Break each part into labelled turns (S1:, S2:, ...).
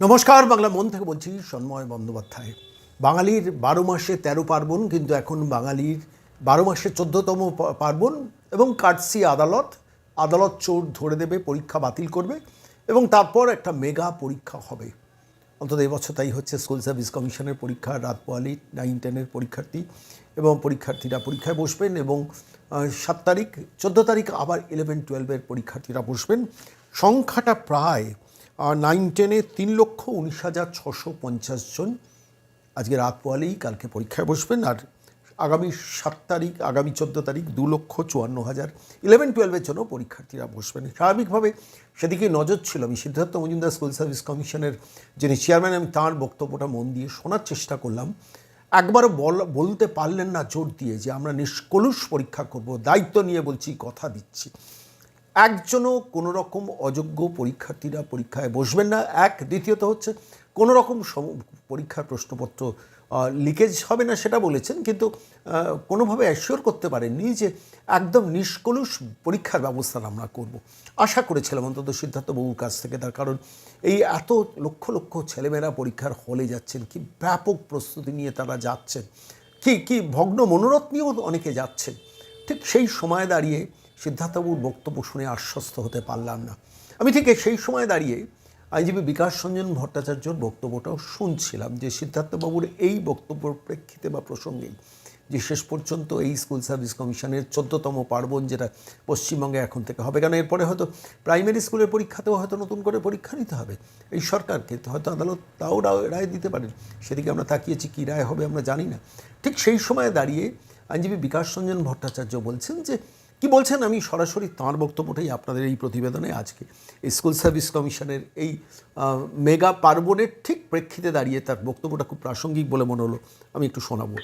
S1: নমস্কার, বাংলা মন থেকে বলছি সন্ময় বন্দ্যোপাধ্যায়। বাঙালির বারো মাসে তেরো পার্বণ, কিন্তু এখন বাঙালির বারো মাসে চোদ্দতম পার্বণ এবং কাটসি আদালত আদালত চোর ধরে দেবে, পরীক্ষা বাতিল করবে এবং তারপর একটা মেগা পরীক্ষা হবে। অন্তত এবছর তাই হচ্ছে স্কুল সার্ভিস কমিশনের পরীক্ষা, রাত পোয়ালি নাইন টেনের পরীক্ষার্থী এবং পরীক্ষার্থীরা পরীক্ষায় বসবেন এবং সাত তারিখ, চোদ্দ তারিখ আবার ইলেভেন টুয়েলভের পরীক্ষার্থীরা বসবেন। সংখ্যাটা প্রায় নাইন টেনে তিন লক্ষ উনিশ হাজার ছশো পঞ্চাশ জন। আজকে রাত পোয়ালেই কালকে পরীক্ষায় বসবেন। আর আগামী সাত তারিখ, আগামী চোদ্দ তারিখ দু লক্ষ চুয়ান্ন হাজার। ইলেভেন টুয়েলভের জন্য পরীক্ষার্থীরা বসবেন। স্বাভাবিকভাবে সেদিকে নজর ছিল আমি। সিদ্ধার্থ মজুমদার স্কুল সার্ভিস কমিশনের যিনি চেয়ারম্যান আমি তাঁর বক্তব্যটা মন দিয়ে শোনার চেষ্টা করলাম। একবারও বল, বলতে পারলেন না জোর দিয়ে যে আমরা নিষ্কলুষ পরীক্ষা করব। দায়িত্ব নিয়ে বলছি, কথা দিচ্ছি। একজনও কোনো রকম অযোগ্য পরীক্ষার্থীরা পরীক্ষায় বসবেন না। এক, দ্বিতীয়ত হচ্ছে কোনো রকম পরীক্ষার প্রশ্নপত্র লিকেজ হবে না সেটা বলেছেন, কিন্তু কোনোভাবে অ্যাসিওর করতে পারেননি যে একদম নিষ্কলুষ পরীক্ষার ব্যবস্থা আমরা করব। আশা করেছিলাম অন্তত সিদ্ধার্থবাবুর কাছ থেকে তার কারণ, এই এত লক্ষ লক্ষ ছেলেমেয়েরা পরীক্ষার হলে যাচ্ছেন, কি ব্যাপক প্রস্তুতি নিয়ে তারা যাচ্ছেন, কি কি ভগ্ন মনোরথ নিয়েও অনেকে যাচ্ছেন। ঠিক সেই সময় দাঁড়িয়ে সিদ্ধার্থবাবুর বক্তব্য শুনে আশ্বস্ত হতে পারলাম না। আমি ঠিক সেই সময় দাঁড়িয়ে আইনজীবী বিকাশ রঞ্জন ভট্টাচার্যর বক্তব্যটাও শুনছিলাম যে সিদ্ধার্থবাবুর এই বক্তব্যর প্রেক্ষিতে বা প্রসঙ্গেই যে শেষ পর্যন্ত এই স্কুল সার্ভিস কমিশনের চোদ্দতম পার্বণ যেটা পশ্চিমবঙ্গে এখন থেকে হবে কারণ এরপরে হয়তো প্রাইমারি স্কুলের পরীক্ষাতেও হয়তো নতুন করে পরীক্ষা নিতে হবে। এই সরকারকে হয়তো আদালত তাও রায় দিতে পারেন সেদিকে আমরা তাকিয়েছি, কী রায় হবে আমরা জানি না। ঠিক সেই সময় দাঁড়িয়ে আইনজীবী বিকাশ রঞ্জন ভট্টাচার্য বলছেন যে কি বলছেন? আমি সরাসরি তাঁর বক্তব্যটাই আপনাদের এই প্রতিবেদনে আজকে। স্কুল সার্ভিস কমিশনের এই মেগা পার্বণের ঠিক প্রেক্ষিতে দাঁড়িয়ে তার বক্তব্যটা খুব প্রাসঙ্গিক বলে মনে হলো। আমি একটু শোনাবো।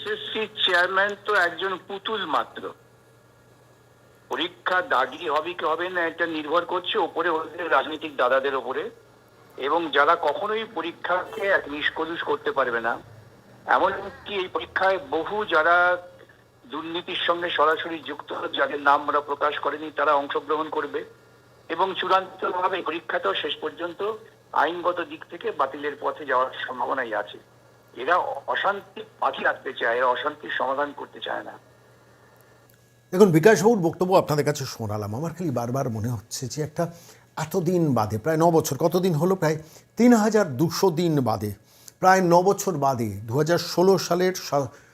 S2: চেয়ারম্যান তো একজন পুতুল মাত্র। পরীক্ষা দাগি হবে কি হবে না এটা নির্ভর করছে ওপরে ওদের রাজনৈতিক দাদাদের ওপরে। এবং যারা কখনোই পরীক্ষাকে এক নিষ্কলুষ করতে পারবে না, এমনকি এই পরীক্ষায় বহু যারা দুর্নীতির সঙ্গে সরাসরি যুক্ত, যাদের নাম আমরা প্রকাশ করেনি, তারা অংশগ্রহণ করবে এবং চূড়ান্তভাবে পরীক্ষাটাও শেষ পর্যন্ত আইনগত দিক থেকে বাতিলের পথে যাওয়ার সম্ভাবনাই আছে। এরা অশান্তি পাখি রাখতে চায়, এরা অশান্তির সমাধান করতে চায় না।
S1: দেখুন বিকাশবাবুর বক্তব্য আপনাদের কাছে শোনালাম। আমার খালি বারবার মনে হচ্ছে যে একটা এতদিন বাদে, প্রায় ন বছর, কতদিন হলো? প্রায় তিন হাজার দুশো দিন বাদে। প্রায় ন বছর বাদে, দু হাজার ষোলো সালের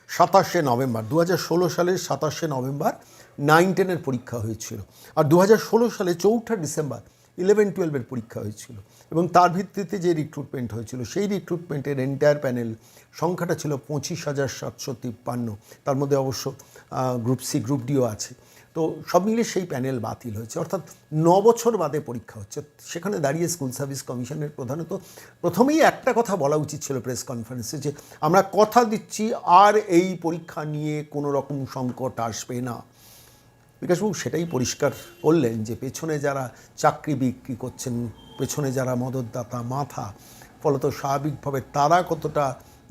S1: সাতাশে নভেম্বর। দু হাজার ষোলো সালের সাতাশে নভেম্বর নাইন টেনের পরীক্ষা হয়েছিল। আর দু হাজার ষোলো সালে চৌঠা ডিসেম্বর ইলেভেন টুয়েলভের পরীক্ষা হয়েছিল। এবং তার ভিত্তিতে যে রিক্রুটমেন্ট হয়েছিল, সেই রিক্রুটমেন্টের এন্টায়ার প্যানেল সংখ্যাটা ছিল পঁচিশ হাজার সাতশো তিপ্পান্ন। তার মধ্যে অবশ্য গ্রুপ সি গ্রুপ ডিও আছে। তো সব মিলিয়ে সেই প্যানেল বাতিল হয়েছে। অর্থাৎ ন বছর বাদে পরীক্ষা হচ্ছে। সেখানে দাঁড়িয়ে স্কুল সার্ভিস কমিশনের প্রধানত প্রথমেই একটা কথা বলা উচিত ছিল প্রেস কনফারেন্সে যে, আমরা কথা দিচ্ছি, আর এই পরীক্ষা নিয়ে কোনো রকম সংকট আসবে না। বিকাশবাবু, সেটাই পরিষ্কার করলেন যে, পেছনে যারা চাকরি বিক্রি করছেন, পেছনে যারা মদতদাতা মাথা, ফলত স্বাভাবিকভাবে তারা কতটা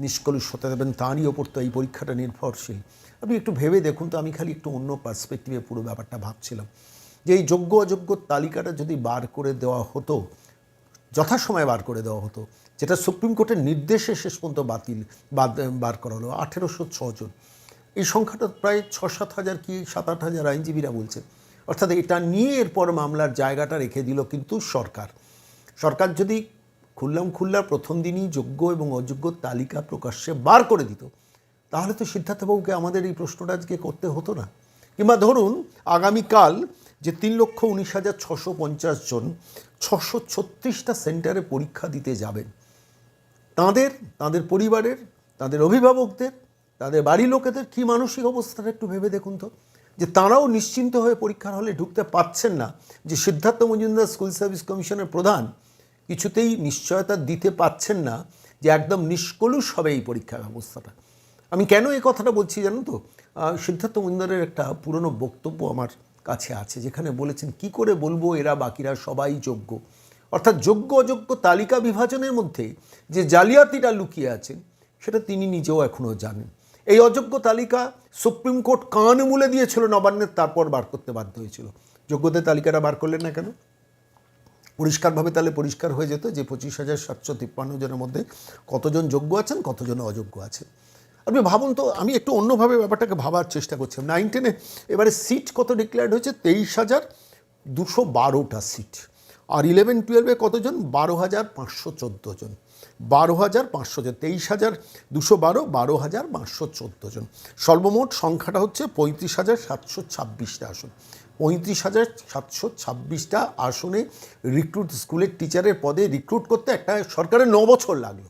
S1: নিষ্কলুষ হতে দেবেন তারই ওপর তো এই পরীক্ষাটা নির্ভরশীল। আপনি একটু ভেবে দেখুন তো, আমি খালি একটু অন্য পার্সপেক্টিভে পুরো ব্যাপারটা ভাবছিলাম। যে এই যোগ্য অযোগ্য তালিকাটা যদি বার করে দেওয়া হতো, যথাসময়ে বার করে দেওয়া হতো, যেটা সুপ্রিম কোর্টের নির্দেশে শেষ পর্যন্ত বাতিল বার করা হলো, আঠেরোশো ছজন এই সংখ্যাটা প্রায় ছ সাত হাজার কি সাত আট হাজার আইনজীবীরা বলছে অর্থাৎ এটা নিয়ে এরপর মামলার জায়গাটা রেখে দিল কিন্তু সরকার। সরকার যদি খুললাম খুললার প্রথম দিনই যোগ্য এবং অযোগ্য তালিকা প্রকাশ্যে বার করে দিত। তাহলে তো সিদ্ধার্থবাবুকে আমাদের এই প্রশ্নটা আজকে করতে হতো না। কিংবা ধরুন, আগামীকাল যে তিন লক্ষ উনিশ হাজার ছশো পঞ্চাশ জন ছশো ছত্রিশটা সেন্টারে পরীক্ষা দিতে যাবেন। তাদের তাদের পরিবারের, তাদের অভিভাবকদের, তাদের বাড়ির লোকেদের কী মানসিক অবস্থাটা একটু ভেবে দেখুন তো। যে তারাও নিশ্চিন্ত হয়ে পরীক্ষার হলে ঢুকতে পারছেন না। যে সিদ্ধার্থ মজুমদার স্কুল সার্ভিস কমিশনের প্রধান কিছুতেই নিশ্চয়তা দিতে পারছেন না যে একদম নিষ্কলুষ হবে এই পরীক্ষা ব্যবস্থাটা আমি কেন এই কথাটা বলছি জানো তো? সিদ্ধার্থ মজুমদারের একটা পুরনো বক্তব্য আমার কাছে আছে, যেখানে বলেছেন, কি করে বলব এরা বাকিরা সবাই যোগ্য? অর্থাৎ যোগ্য, অযোগ্য তালিকা বিভাজনের মধ্যে যে জালিয়াতিটা লুকিয়ে আছেন সেটা তিনি নিজেও এখনও জানেন। এই অযোগ্য তালিকা সুপ্রিম কোর্ট কান মুলে দিয়েছিল নবান্নের, তারপর বার করতে বাধ্য হয়েছিল। যোগ্যদের তালিকাটা বার করলেন না কেন? পরিষ্কারভাবে তাহলে পরিষ্কার হয়ে যেত যে পঁচিশ হাজার সাতশো তিপ্পান্ন জনের মধ্যে কতজন যোগ্য আছেন, কতজন অযোগ্য আছে আপনি ভাবুন তো, আমি একটু অন্যভাবে ব্যাপারটাকে ভাবার চেষ্টা করছি। নাইন টেনে এবারে সিট কত ডিক্লেয়ার্ড হয়েছে? তেইশ হাজার দুশো বারোটা সিট আর ইলেভেন টুয়েলভে কতজন? বারো হাজার পাঁচশো চোদ্দ জন। বারো হাজার পাঁচশো জন, তেইশ হাজার দুশো বারো বারো হাজার পাঁচশো চোদ্দ জন। সর্বমোট সংখ্যাটা হচ্ছে পঁয়ত্রিশ হাজার সাতশো ছাব্বিশটা আসন। পঁয়ত্রিশ হাজার সাতশো ছাব্বিশটা আসনে রিক্রুট স্কুলের টিচারের পদে রিক্রুট করতে একটা সরকারের ন বছর লাগল।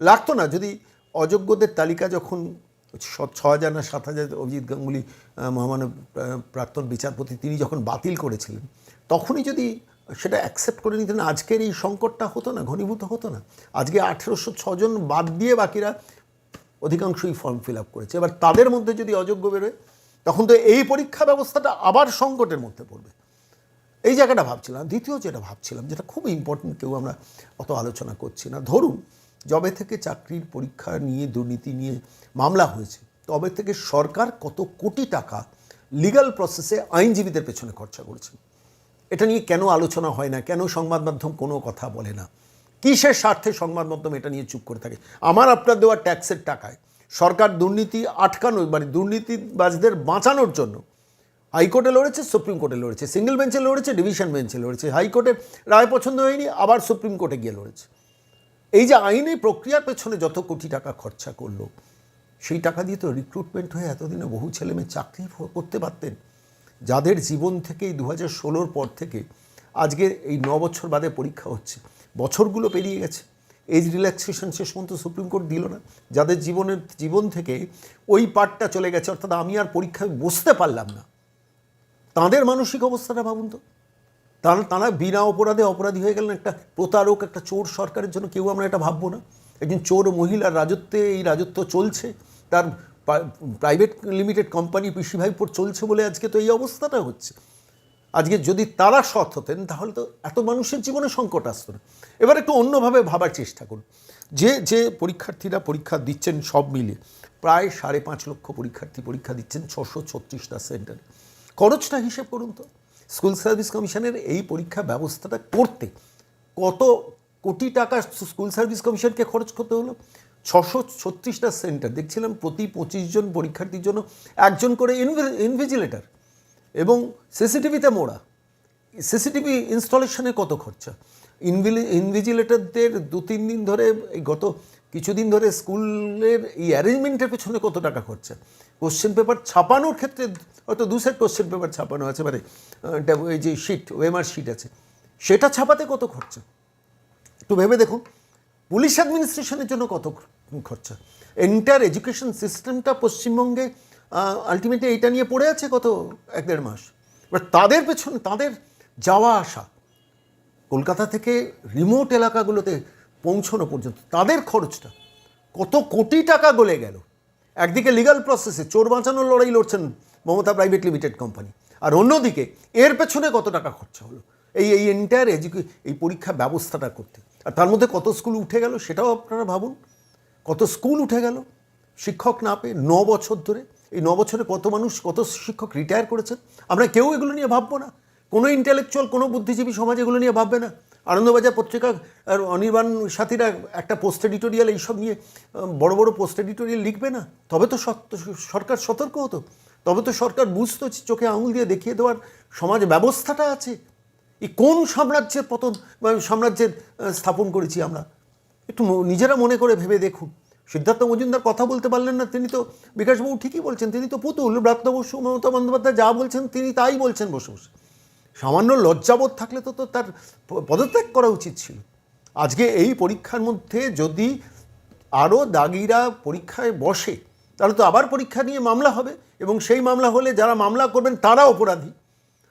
S1: লাগতো না, যদি অযোগ্যদের তালিকা যখন ছ- হাজার না সাত হাজার অভিজিৎ গাঙ্গুলি মহামানব প্রাক্তন বিচারপতি তিনি যখন বাতিল করেছিলেন, তখনই যদি সেটা অ্যাকসেপ্ট করে নিতেন আজকের এই সংকটটা হতো না, ঘনীভূত হতো না। আজকে আঠেরোশো ছজন বাদ দিয়ে বাকিরা অধিকাংশই ফর্ম ফিল আপ করেছে। এবার তাদের মধ্যে যদি অযোগ্য বেরোয়, তখন তো এই পরীক্ষা ব্যবস্থাটা আবার সংকটের মধ্যে পড়বে। এই জায়গাটা ভাবছিলাম, দ্বিতীয় যেটা ভাবছিলাম, যেটা খুব ইম্পর্টেন্ট কেউ আমরা অত আলোচনা করছি না। ধরুন, যবে থেকে চাকরির পরীক্ষা নিয়ে, দুর্নীতি নিয়ে মামলা হয়েছে, তবে থেকে সরকার কত কোটি টাকা লিগাল প্রসেসে আইনজীবীদের পেছনে খরচা করেছে। এটা নিয়ে কেন আলোচনা হয় না? কেন সংবাদ মাধ্যম কোনো কথা বলে না? কিসের স্বার্থে সংবাদ মাধ্যম এটা নিয়ে চুপ করে থাকে? আমার আপনার দেওয়া ট্যাক্সের টাকায় সরকার দুর্নীতি আটকানো মানে দুর্নীতিবাজদের বাঁচানোর জন্য হাইকোর্টে লড়েছে, সুপ্রিম কোর্টে লড়েছে, সিঙ্গেল বেঞ্চে লড়েছে, ডিভিশন বেঞ্চে লড়েছে, হাইকোর্টে রায় পছন্দ হয়নি, আবার সুপ্রিম কোর্টে গিয়ে লড়েছে। এই যে আইনি প্রক্রিয়ার পেছনে যত কোটি টাকা খরচা করল, সেই টাকা দিয়ে তো রিক্রুটমেন্ট হয়ে এতদিনে বহু ছেলে মেয়ে চাকরি করতে পারতেন। যাদের জীবন থেকেই দু হাজার ষোলোর পর থেকে আজকে এই ন বছর বাদে পরীক্ষা হচ্ছে। বছরগুলো পেরিয়ে গেছে। এজ রিল্যাক্সেশন শেষ পর্যন্ত সুপ্রিম কোর্ট দিল না। যাদের জীবনের, জীবন থেকে ওই পার্টটা চলে গেছে, অর্থাৎ আমি আর পরীক্ষায় বসতে পারলাম না। তাদের মানসিক অবস্থাটা ভাবুন তো। তারা তারা বিনা অপরাধে অপরাধী হয়ে গেলেন। একটা প্রতারক, একটা চোর সরকারের জন্য কেউ আমরা এটা ভাববো না। একজন চোর মহিলার রাজত্বে এই রাজত্ব চলছে। তার প্রাইভেট লিমিটেড কোম্পানি পিসি ভাইপোর চলছে বলে আজকে তো এই অবস্থাটা হচ্ছে। আজকে যদি তারা সৎ হতেন, তাহলে তো এত মানুষের জীবনে সংকট আসতো না। এবার একটু অন্যভাবে ভাবার চেষ্টা করুন। যে যে পরীক্ষার্থীরা পরীক্ষা দিচ্ছেন সব মিলে, প্রায় সাড়ে পাঁচ লক্ষ পরীক্ষার্থী পরীক্ষা দিচ্ছেন ছশো ছত্রিশটা সেন্টারে। খরচটা হিসেব করুন তো। স্কুল সার্ভিস কমিশনের এই পরীক্ষা ব্যবস্থাটা করতে কত কোটি টাকা স্কুল সার্ভিস কমিশনকে খরচ করতে হলো? ছশো ছত্রিশটা সেন্টার, দেখছিলাম প্রতি পঁচিশ জন পরীক্ষার্থীর জন্য একজন করে ইনভিজিলেটার এবং সিসিটিভিতে মোড়া। সিসিটিভি ইনস্টলেশনে কত খরচা? ইনভিলি ইনভিজিলেটরদের দু তিন দিন ধরে, এই গত কিছুদিন ধরে স্কুলের এই অ্যারেঞ্জমেন্টের পেছনে কত টাকা খরচা? কোশ্চেন পেপার ছাপানোর ক্ষেত্রে হয়তো দু সেট কোশ্চেন পেপার ছাপানো আছে মানে এই যে শিট ওয়েমার শিট আছে। সেটা ছাপাতে কত খরচা? একটু ভেবে দেখুন। পুলিশ অ্যাডমিনিস্ট্রেশনের জন্য কত খরচা। এন্টার এডুকেশন সিস্টেমটা পশ্চিমবঙ্গে আলটিমেটলি এইটা নিয়ে পড়ে আছে কত এক দেড় মাস। এবার তাদের পেছনে, তাদের যাওয়া আসা, কলকাতা থেকে রিমোট এলাকাগুলোতে পৌঁছানো পর্যন্ত, তাদের খরচটা কত কোটি টাকা গলে গেল। একদিকে লিগাল প্রসেসে চোর বাঁচানোর লড়াই লড়ছেন মমতা প্রাইভেট লিমিটেড কোম্পানি আর অন্যদিকে এর পেছনে কত টাকা খরচা হলো। এই এই এন্টায়ার এডুকে এই পরীক্ষা ব্যবস্থাটা করতে। আর তার মধ্যে কত স্কুল উঠে গেল সেটাও আপনারা ভাবুন। কত স্কুল উঠে গেল? শিক্ষক না পেয়ে ন বছর ধরে, এই ন বছরে কত মানুষ, কত শিক্ষক রিটায়ার করেছেন? আমরা কেউ এগুলো নিয়ে ভাববো না। কোনো ইন্টেলেকচুয়াল কোনো বুদ্ধিজীবী সমাজ এগুলো নিয়ে ভাববে না। আনন্দবাজার পত্রিকা আর অনির্বাণ সাথীরা একটা পোস্ট এডিটোরিয়াল এইসব নিয়ে বড় বড় পোস্ট এডিটোরিয়াল লিখবে না। তবে তো সরকার সতর্ক হতো। তবে তো সরকার বুঝতো চোখে আঙুল দিয়ে দেখিয়ে দেওয়ার সমাজ ব্যবস্থাটা আছে। এই কোন সাম্রাজ্যের পতন সাম্রাজ্যের স্থাপন করেছি আমরা? একটু নিজেরা মনে করে ভেবে দেখুন। সিদ্ধার্থ মজুমদার কথা বলতে পারলেন না, তিনি তো বিকাশবাবু ঠিকই বলছেন, তিনি তো পুতুল, ব্রাত্য বসু, মমতা বন্দ্যোপাধ্যায় যা বলছেন, তিনি তাই বলছেন বসে বসে। সামান্য লজ্জাবোধ থাকলে তো তো তার পদত্যাগ করা উচিত ছিল। আজকে এই পরীক্ষার মধ্যে যদি আরও দাগিরা পরীক্ষায় বসে, তাহলে তো আবার পরীক্ষা নিয়ে মামলা হবে, এবং সেই মামলা হলে যারা মামলা করবেন তারা অপরাধী।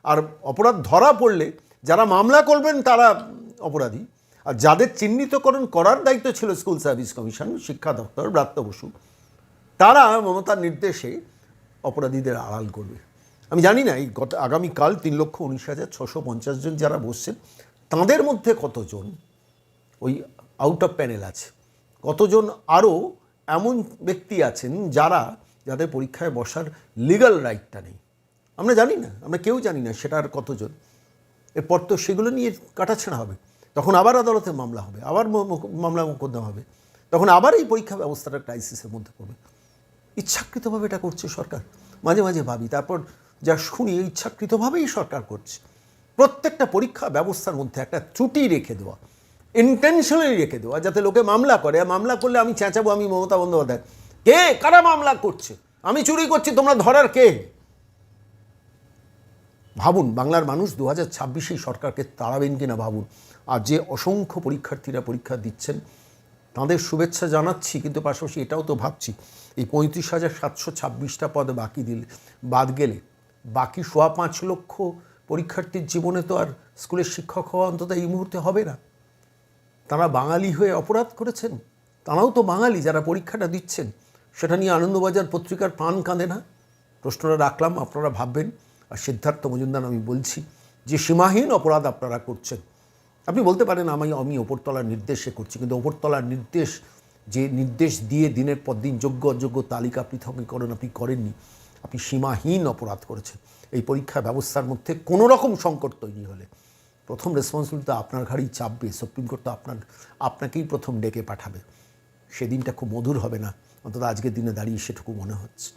S1: আর অপরাধ ধরা পড়লে, যারা মামলা করবেন তারা অপরাধী। আর যাদের চিহ্নিতকরণ করার দায়িত্ব ছিল স্কুল সার্ভিস কমিশন, শিক্ষা দপ্তর, ব্রাত্য বসু, তারা মমতার নির্দেশে অপরাধীদের আড়াল করবে। আমি জানি না, এই গত আগামীকাল তিন লক্ষ উনিশ হাজার ছশো পঞ্চাশ জন যারা বসছেন, তাদের মধ্যে কতজন ওই আউট অফ প্যানেল আছে? কতজন আরও এমন ব্যক্তি আছেন যারা, যাদের পরীক্ষায় বসার লিগাল রাইটটা নেই? আমরা জানি না, আমরা কেউ জানি না সেটা আর কতজন। এরপর তো সেগুলো নিয়ে কাটাছেঁড়া হবে। তখন আবার আদালতে মামলা হবে, আবার মামলা মোকদ্দমা হবে, তখন আবার এই পরীক্ষা ব্যবস্থাটা ক্রাইসিসের মধ্যে পড়বে। ইচ্ছাকৃতভাবে এটা করছে সরকার, মাঝে মাঝে ভাবি, তারপর যা শুনি ইচ্ছাকৃতভাবেই সরকার করছে। প্রত্যেকটা পরীক্ষা ব্যবস্থার মধ্যে একটা ত্রুটি রেখে দেওয়া ইন্টেনশনালি রেখে দেওয়া, যাতে লোকে মামলা করে মামলা করলে আমি চেঁচাবো, আমি মমতা বন্দ্যোপাধ্যায়। কে? কারা মামলা করছে? আমি চুরি করছি, তোমরা ধরার কে? ভাবুন, বাংলার মানুষ দু হাজার ছাব্বিশেই সরকারকে তাড়াবেন কিনা ভাবুন। আর যে অসংখ্য পরীক্ষার্থীরা পরীক্ষা দিচ্ছেন, তাদের শুভেচ্ছা জানাচ্ছি, কিন্তু পাশাপাশি এটাও তো ভাবছি, এই পঁয়ত্রিশ হাজার সাতশো ছাব্বিশটা পদ বাকি দিলে, বাদ গেলে। বাকি সোয়া পাঁচ লক্ষ পরীক্ষার্থীর জীবনে তো আর স্কুলের শিক্ষক হওয়া অন্তত এই মুহূর্তে হবে না। তারা বাঙালি হয়ে অপরাধ করেছেন? তারাও তো বাঙালি, যারা পরীক্ষাটা দিচ্ছেন। সেটা নিয়ে আনন্দবাজার পত্রিকার প্রাণ কাঁদে না। প্রশ্নটা রাখলাম, আপনারা ভাববেন। আর সিদ্ধার্থ মজুমদার, আমি বলছি যে সীমাহীন অপরাধ আপনারা করছেন। আপনি বলতে পারেন আমি আমি ওপরতলার নির্দেশে করছি, কিন্তু ওপরতলার নির্দেশ, যে নির্দেশ দিয়ে দিনের পর দিন যোগ্য অযোগ্য তালিকা পৃথকীকরণ আপনি করেননি, আপনি সীমাহীন অপরাধ করেছেন। এই পরীক্ষা ব্যবস্থার মধ্যে কোনো রকম সংকট তৈরি হলে প্রথম রেসপন্সিবিলিটি আপনার ঘাড়েই চাপবে সুপ্রিম কোর্ট তো আপনার, আপনাকেই প্রথম ডেকে পাঠাবে। সেদিনটা খুব মধুর হবে না, অন্তত আজকের দিনে দাঁড়িয়ে সেটুকু মনে হচ্ছে।